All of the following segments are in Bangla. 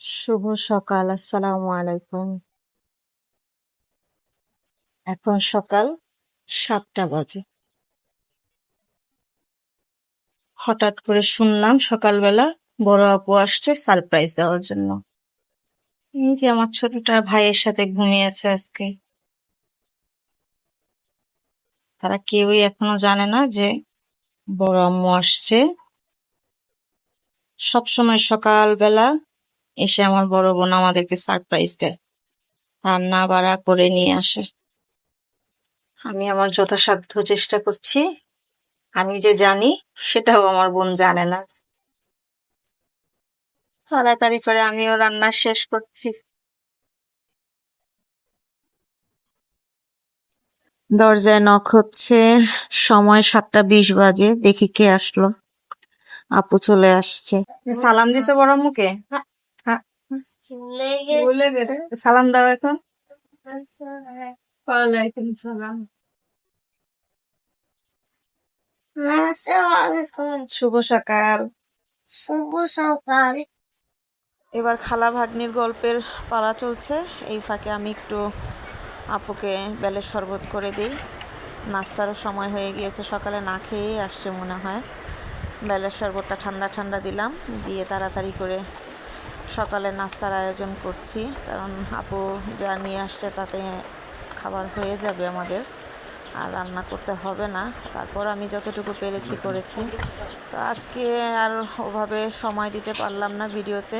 শুভ সকাল, আসসালামু আলাইকুম। এখন সকাল সাতটা বাজে। হঠাৎ করে শুনলাম সকালবেলা বড় আপু আসছে সারপ্রাইজ দেওয়ার জন্য। এই যে আমার ছোটটা ভাইয়ের সাথে ঘুমিয়েছে আজকে। তারা কেউই এখনও জানে না যে বড় আম্মু আসছে। সবসময় সকালবেলা এসে আমার বড় বোন আমাদেরকে সারপ্রাইজ দেয়। রান্না বাড়া করে নিয়ে আসে। আমি আমার যথাসাধ্য চেষ্টা করছি। আমি যে জানি সেটাও আমার বোন জানে না। তাড়াতাড়ি করে আমিও রান্না শেষ করছি। দরজায় নখ হচ্ছে। সময় সাতটা বিশ বাজে। দেখি কে আসলো। আপু চলে আসছে। সালাম দিছে বড় মুখে ভুলে গেছে সালাম দাও এখন। ওয়ালাইকুম সালাম। শুভ সকাল। শুভ সকাল। এবার খালা ভাগ্নির গল্পের পালা চলছে। এই ফাঁকে আমি একটু আপুকে বেলের শরবত করে দিই। নাস্তারও সময় হয়ে গিয়েছে সকালে না খেয়েই আসছে মনে হয়। বেলের শরবতটা ঠান্ডা ঠান্ডা দিলাম দিয়ে তাড়াতাড়ি করে সকালে নাস্তার আয়োজন করছি কারণ আপু যা নিয়ে আসছে তাতে খাবার হয়ে যাবে আমাদের আর রান্না করতে হবে না। তারপর আমি যতটুকু পেরেছি করেছি। তো আজকে আর ওভাবে সময় দিতে পারলাম না ভিডিওতে।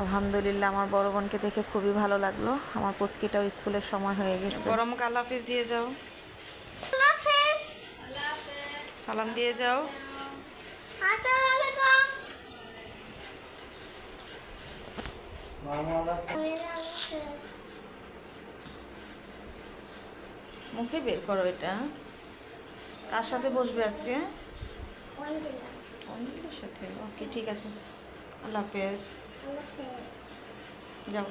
আলহামদুলিল্লাহ আমার বড় বোনকে দেখে খুবই ভালো লাগল। আমার পুচকিটাও স্কুলের সময় হয়ে গেছে। গরম আল্লাহ হাফিজ দিয়ে যাও। সালাম দিয়ে যাও। আসসালামাইকুম মুখে বের করো এটা। কার সাথে বসবে আজকে? সাথে। ওকে ঠিক আছে। আল্লাহ হাফেজ। যাও।